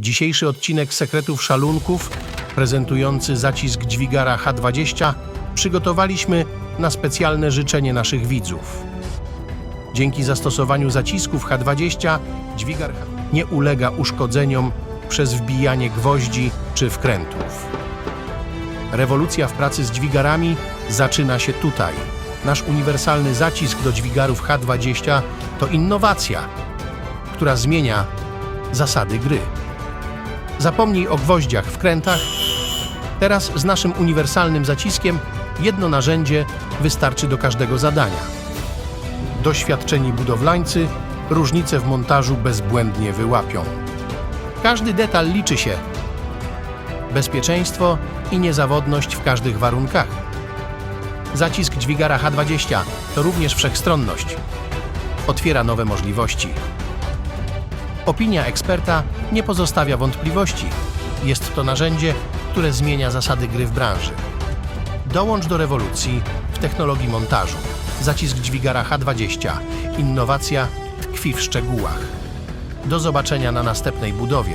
Dzisiejszy odcinek Sekretów Szalunków, prezentujący zacisk dźwigara H20, przygotowaliśmy na specjalne życzenie naszych widzów. Dzięki zastosowaniu zacisków H20 dźwigar nie ulega uszkodzeniom przez wbijanie gwoździ czy wkrętów. Rewolucja w pracy z dźwigarami zaczyna się tutaj. Nasz uniwersalny zacisk do dźwigarów H20 to innowacja, która zmienia zasady gry. Zapomnij o gwoździach, wkrętach. Teraz z naszym uniwersalnym zaciskiem jedno narzędzie wystarczy do każdego zadania. Doświadczeni budowlańcy różnice w montażu bezbłędnie wyłapią. Każdy detal liczy się. Bezpieczeństwo i niezawodność w każdych warunkach. Zacisk dźwigara H20 to również wszechstronność. Otwiera nowe możliwości. Opinia eksperta nie pozostawia wątpliwości. Jest to narzędzie, które zmienia zasady gry w branży. Dołącz do rewolucji w technologii montażu. Zacisk dźwigara H20. Innowacja tkwi w szczegółach. Do zobaczenia na następnej budowie.